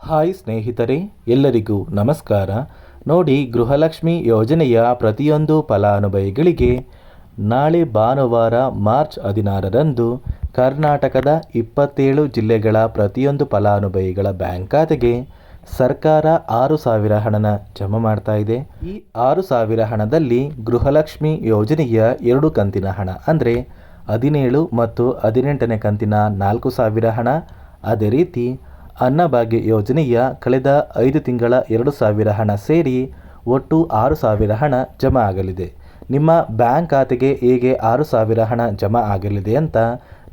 Hi ಸ್ನೇಹಿತರೆ, ಎಲ್ಲರಿಗೂ ನಮಸ್ಕಾರ. ನೋಡಿ, ಗೃಹಲಕ್ಷ್ಮಿ ಯೋಜನೆಯ ಪ್ರತಿಯೊಂದು ಫಲಾನುಭವಿಗಳಿಗೆ ನಾಳೆ ಭಾನುವಾರ ಮಾರ್ಚ್ ಹದಿನಾರರಂದು ಕರ್ನಾಟಕದ ಇಪ್ಪತ್ತೇಳು ಜಿಲ್ಲೆಗಳ ಪ್ರತಿಯೊಂದು ಫಲಾನುಭವಿಗಳ ಬ್ಯಾಂಕ್ ಖಾತೆಗೆ ಸರ್ಕಾರ ಆರು ಸಾವಿರ ಹಣನ ಜಮಾ ಮಾಡ್ತಾ ಇದೆ. ಈ ಆರು ಸಾವಿರ ಹಣದಲ್ಲಿ ಗೃಹಲಕ್ಷ್ಮಿ ಯೋಜನೆಯ ಎರಡು ಕಂತಿನ ಹಣ ಅಂದರೆ ಹದಿನೇಳು ಮತ್ತು ಹದಿನೆಂಟನೇ ಕಂತಿನ ನಾಲ್ಕು ಸಾವಿರ ಹಣ. ಅದೇ ರೀತಿ ಅನ್ನಭಾಗ್ಯ ಯೋಜನೆಯ ಕಳೆದ ಐದು ತಿಂಗಳ ಎರಡು ಸಾವಿರ ಹಣ ಸೇರಿ ಒಟ್ಟು ಆರು ಸಾವಿರ ಹಣ ಜಮಾ ಆಗಲಿದೆ. ನಿಮ್ಮ ಬ್ಯಾಂಕ್ ಖಾತೆಗೆ ಹೇಗೆ ಆರು ಸಾವಿರ ಹಣ ಜಮಾ ಆಗಲಿದೆ ಅಂತ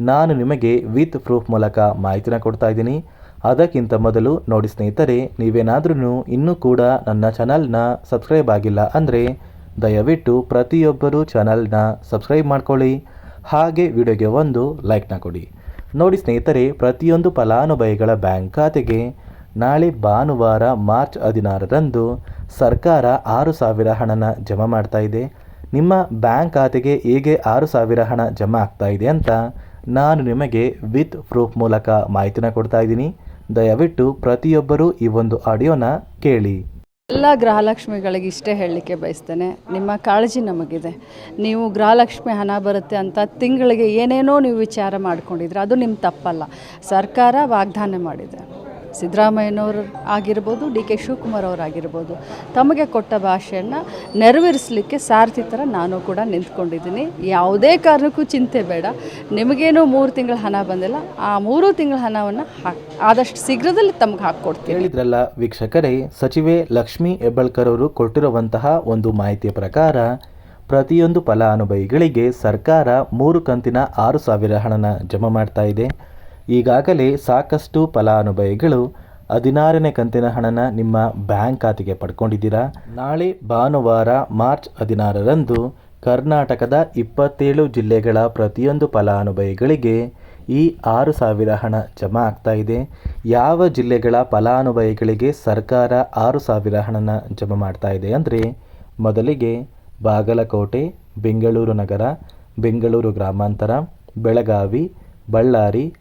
ನಾನು ನಿಮಗೆ ವಿತ್ ಪ್ರೂಫ್ ಮೂಲಕ ಮಾಹಿತಿನ ಕೊಡ್ತಾ ಇದ್ದೀನಿ. ಅದಕ್ಕಿಂತ ಮೊದಲು ನೋಡಿ ಸ್ನೇಹಿತರೆ ನೀವೇನಾದ್ರೂ ಇನ್ನೂ ಕೂಡ ನನ್ನ ಚಾನಲ್ನ ಸಬ್ಸ್ಕ್ರೈಬ್ ಆಗಿಲ್ಲ ಅಂದರೆ ದಯವಿಟ್ಟು ಪ್ರತಿಯೊಬ್ಬರೂ ಚಾನಲ್ನ ಸಬ್ಸ್ಕ್ರೈಬ್ ಮಾಡ್ಕೊಳ್ಳಿ. ಹಾಗೆ ವಿಡಿಯೋಗೆ ಒಂದು ಲೈಕ್ನ ಕೊಡಿ. ನೋಡಿ ಸ್ನೇಹಿತರೆ, ಪ್ರತಿಯೊಂದು ಫಲಾನುಭವಿಗಳ ಬ್ಯಾಂಕ್ ಖಾತೆಗೆ ನಾಳೆ ಭಾನುವಾರ ಮಾರ್ಚ್ ಹದಿನಾರರಂದು ಸರ್ಕಾರ ಆರು ಸಾವಿರ ಹಣನ ಜಮಾ ಮಾಡ್ತಾ ಇದೆ. ನಿಮ್ಮ ಬ್ಯಾಂಕ್ ಖಾತೆಗೆ ಹೇಗೆ ಆರು ಸಾವಿರ ಹಣ ಜಮಾ ಆಗ್ತಾ ಇದೆ ಅಂತ ನಾನು ನಿಮಗೆ ವಿತ್ ಪ್ರೂಫ್ ಮೂಲಕ ಮಾಹಿತಿನ ಕೊಡ್ತಾ ಇದ್ದೀನಿ. ದಯವಿಟ್ಟು ಪ್ರತಿಯೊಬ್ಬರೂ ಈ ಒಂದು ಆಡಿಯೋನ ಕೇಳಿ. ಎಲ್ಲ ಗೃಹಲಕ್ಷ್ಮಿಗಳಿಗೆ ಇಷ್ಟೇ ಹೇಳಲಿಕ್ಕೆ ಬಯಸ್ತೇನೆ. ನಿಮ್ಮ ಕಾಳಜಿ ನಮಗಿದೆ. ನೀವು ಗೃಹಲಕ್ಷ್ಮಿ ಹಣ ಬರುತ್ತೆ ಅಂತ ತಿಂಗಳಿಗೆ ಏನೇನೋ ನೀವು ವಿಚಾರ ಮಾಡ್ಕೊಂಡಿದ್ರೆ ಅದು ನಿಮ್ಮ ತಪ್ಪಲ್ಲ. ಸರ್ಕಾರ ವಾಗ್ದಾನ ಮಾಡಿದೆ. ಸಿದ್ದರಾಮಯ್ಯನವರು ಆಗಿರ್ಬೋದು, ಡಿ ಕೆ ಶಿವಕುಮಾರ್ ಅವರಾಗಿರ್ಬೋದು ತಮಗೆ ಕೊಟ್ಟ ಭಾಷೆಯನ್ನು ನೆರವೇರಿಸಲಿಕ್ಕೆ ಸಾರಥಿ ಥರ ನಾನು ಕೂಡ ನಿಂತ್ಕೊಂಡಿದ್ದೀನಿ. ಯಾವುದೇ ಕಾರಣಕ್ಕೂ ಚಿಂತೆ ಬೇಡ. ನಿಮಗೇನೋ ಮೂರು ತಿಂಗಳ ಹಣ ಬಂದಿಲ್ಲ. ಆ ಮೂರು ತಿಂಗಳ ಹಣವನ್ನು ಆದಷ್ಟು ಶೀಘ್ರದಲ್ಲಿ ತಮಗೆ ಹಾಕ್ಕೊಡ್ತೀನಿ ಹೇಳಿದ್ರಲ್ಲ ವೀಕ್ಷಕರೇ, ಸಚಿವೆ ಲಕ್ಷ್ಮೀ ಹೆಬ್ಬಳ್ಕರ್ ಅವರು ಕೊಟ್ಟಿರುವಂತಹ ಒಂದು ಮಾಹಿತಿಯ ಪ್ರಕಾರ, ಪ್ರತಿಯೊಂದು ಫಲಾನುಭವಿಗಳಿಗೆ ಸರ್ಕಾರ ಮೂರು ಕಂತಿನ ಆರು ಸಾವಿರ ಹಣನ ಜಮಾ ಮಾಡ್ತಾ ಇದೆ. ಈಗಾಗಲೇ ಸಾಕಷ್ಟು ಫಲಾನುಭವಿಗಳು ಹದಿನಾರನೇ ಕಂತಿನ ಹಣನ ನಿಮ್ಮ ಬ್ಯಾಂಕ್ ಖಾತೆಗೆ ಪಡ್ಕೊಂಡಿದ್ದೀರಾ? ನಾಳೆ ಭಾನುವಾರ ಮಾರ್ಚ್ ಹದಿನಾರರಂದು ಕರ್ನಾಟಕದ ಇಪ್ಪತ್ತೇಳು ಜಿಲ್ಲೆಗಳ ಪ್ರತಿಯೊಂದು ಫಲಾನುಭವಿಗಳಿಗೆ ಈ ಆರು ಸಾವಿರ ಹಣ ಜಮಾ ಆಗ್ತಾ ಇದೆ. ಯಾವ ಜಿಲ್ಲೆಗಳ ಫಲಾನುಭವಿಗಳಿಗೆ ಸರ್ಕಾರ ಆರು ಸಾವಿರ ಹಣನ ಜಮಾ ಮಾಡ್ತಾ ಇದೆ ಅಂದರೆ ಮೊದಲಿಗೆ ಬಾಗಲಕೋಟೆ, ಬೆಂಗಳೂರು ನಗರ, ಬೆಂಗಳೂರು ಗ್ರಾಮಾಂತರ, ಬೆಳಗಾವಿ, ಬಳ್ಳಾರಿ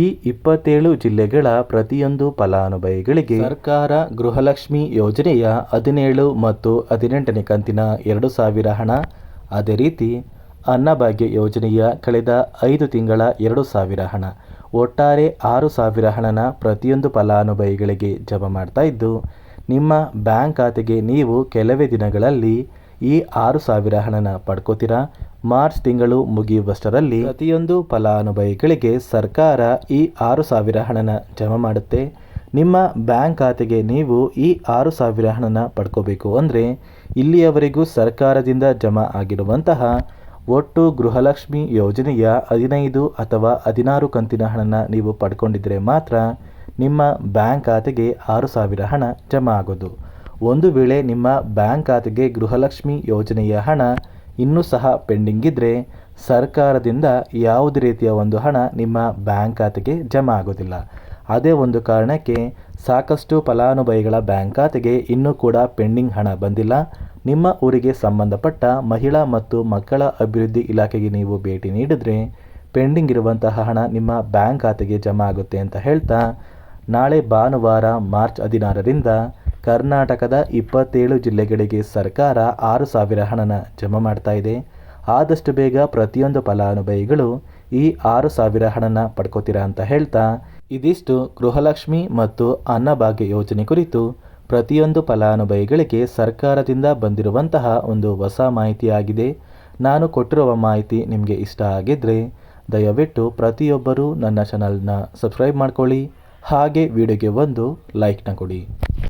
ಈ ಇಪ್ಪತ್ತೇಳು ಜಿಲ್ಲೆಗಳ ಪ್ರತಿಯೊಂದು ಫಲಾನುಭವಿಗಳಿಗೆ ಸರ್ಕಾರ ಗೃಹಲಕ್ಷ್ಮಿ ಯೋಜನೆಯ ಹದಿನೇಳು ಮತ್ತು ಹದಿನೆಂಟನೇ ಕಂತಿನ ಎರಡು ಸಾವಿರ ಹಣ. ಅದೇ ರೀತಿ, ಅನ್ನಭಾಗ್ಯ ಯೋಜನೆಯ ಕಳೆದ ಐದು ತಿಂಗಳ ಎರಡು ಸಾವಿರ ಹಣ. ಒಟ್ಟಾರೆ ಆರು ಸಾವಿರ ಹಣನ ಪ್ರತಿಯೊಂದು ಫಲಾನುಭವಿಗಳಿಗೆ ಜಮಾ ಮಾಡ್ತಾ ಇದ್ದು, ನಿಮ್ಮ ಬ್ಯಾಂಕ್ ಖಾತೆಗೆ ನೀವು ಕೆಲವೇ ದಿನಗಳಲ್ಲಿ ಈ ಆರು ಸಾವಿರ ಹಣನ ಪಡ್ಕೋತೀರಾ? ಮಾರ್ಚ್ ತಿಂಗಳು ಮುಗಿಯುವಷ್ಟರಲ್ಲಿ ಪ್ರತಿಯೊಂದು ಫಲಾನುಭವಿಗಳಿಗೆ ಸರ್ಕಾರ ಈ ಆರು ಸಾವಿರ ಹಣನ ಜಮಾ ಮಾಡುತ್ತೆ. ನಿಮ್ಮ ಬ್ಯಾಂಕ್ ಖಾತೆಗೆ ನೀವು ಈ ಆರು ಸಾವಿರ ಹಣನ ಪಡ್ಕೋಬೇಕು ಅಂದರೆ ಇಲ್ಲಿಯವರೆಗೂ ಸರ್ಕಾರದಿಂದ ಜಮಾ ಆಗಿರುವಂತಹ ಒಟ್ಟು ಗೃಹಲಕ್ಷ್ಮಿ ಯೋಜನೆಯ ಹದಿನೈದು ಅಥವಾ ಹದಿನಾರು ಕಂತಿನ ಹಣನ ನೀವು ಪಡ್ಕೊಂಡಿದ್ದರೆ ಮಾತ್ರ ನಿಮ್ಮ ಬ್ಯಾಂಕ್ ಖಾತೆಗೆ ಆರು ಸಾವಿರ ಹಣ ಜಮಾ ಆಗೋದು. ಒಂದು ವೇಳೆ ನಿಮ್ಮ ಬ್ಯಾಂಕ್ ಖಾತೆಗೆ ಗೃಹಲಕ್ಷ್ಮಿ ಯೋಜನೆಯ ಹಣ ಇನ್ನೂ ಸಹ ಪೆಂಡಿಂಗ್ ಇದ್ದರೆ ಸರ್ಕಾರದಿಂದ ಯಾವುದೇ ರೀತಿಯ ಒಂದು ಹಣ ನಿಮ್ಮ ಬ್ಯಾಂಕ್ ಖಾತೆಗೆ ಜಮಾ ಆಗೋದಿಲ್ಲ. ಅದೇ ಒಂದು ಕಾರಣಕ್ಕೆ ಸಾಕಷ್ಟು ಫಲಾನುಭವಿಗಳ ಬ್ಯಾಂಕ್ ಖಾತೆಗೆ ಇನ್ನೂ ಕೂಡ ಪೆಂಡಿಂಗ್ ಹಣ ಬಂದಿಲ್ಲ. ನಿಮ್ಮ ಊರಿಗೆ ಸಂಬಂಧಪಟ್ಟ ಮಹಿಳಾ ಮತ್ತು ಮಕ್ಕಳ ಅಭಿವೃದ್ಧಿ ಇಲಾಖೆಗೆ ನೀವು ಭೇಟಿ ನೀಡಿದರೆ ಪೆಂಡಿಂಗ್ ಇರುವಂತಹ ಹಣ ನಿಮ್ಮ ಬ್ಯಾಂಕ್ ಖಾತೆಗೆ ಜಮಾ ಆಗುತ್ತೆ ಅಂತ ಹೇಳ್ತಾ ನಾಳೆ ಭಾನುವಾರ ಮಾರ್ಚ್ ಹದಿನಾರರಿಂದ ಕರ್ನಾಟಕದ ಇಪ್ಪತ್ತೇಳು ಜಿಲ್ಲೆಗಳಿಗೆ ಸರ್ಕಾರ ಆರು ಸಾವಿರ ಹಣನ ಜಮಾ ಮಾಡ್ತಾ ಇದೆ. ಆದಷ್ಟು ಬೇಗ ಪ್ರತಿಯೊಂದು ಫಲಾನುಭವಿಗಳು ಈ ಆರು ಸಾವಿರ ಹಣನ ಪಡ್ಕೋತೀರಾ ಅಂತ ಹೇಳ್ತಾ ಇದಿಷ್ಟು ಗೃಹಲಕ್ಷ್ಮಿ ಮತ್ತು ಅನ್ನಭಾಗ್ಯ ಯೋಜನೆ ಕುರಿತು ಪ್ರತಿಯೊಂದು ಫಲಾನುಭವಿಗಳಿಗೆ ಸರ್ಕಾರದಿಂದ ಬಂದಿರುವಂತಹ ಒಂದು ಹೊಸ ಮಾಹಿತಿಯಾಗಿದೆ. ನಾನು ಕೊಟ್ಟಿರುವ ಮಾಹಿತಿ ನಿಮಗೆ ಇಷ್ಟ ಆಗಿದ್ದರೆ ದಯವಿಟ್ಟು ಪ್ರತಿಯೊಬ್ಬರೂ ನನ್ನ ಚಾನಲ್ನ ಸಬ್ಸ್ಕ್ರೈಬ್ ಮಾಡ್ಕೊಳ್ಳಿ. ಹಾಗೆ ವಿಡಿಯೋಗೆ ಒಂದು ಲೈಕ್ನ ಕೊಡಿ.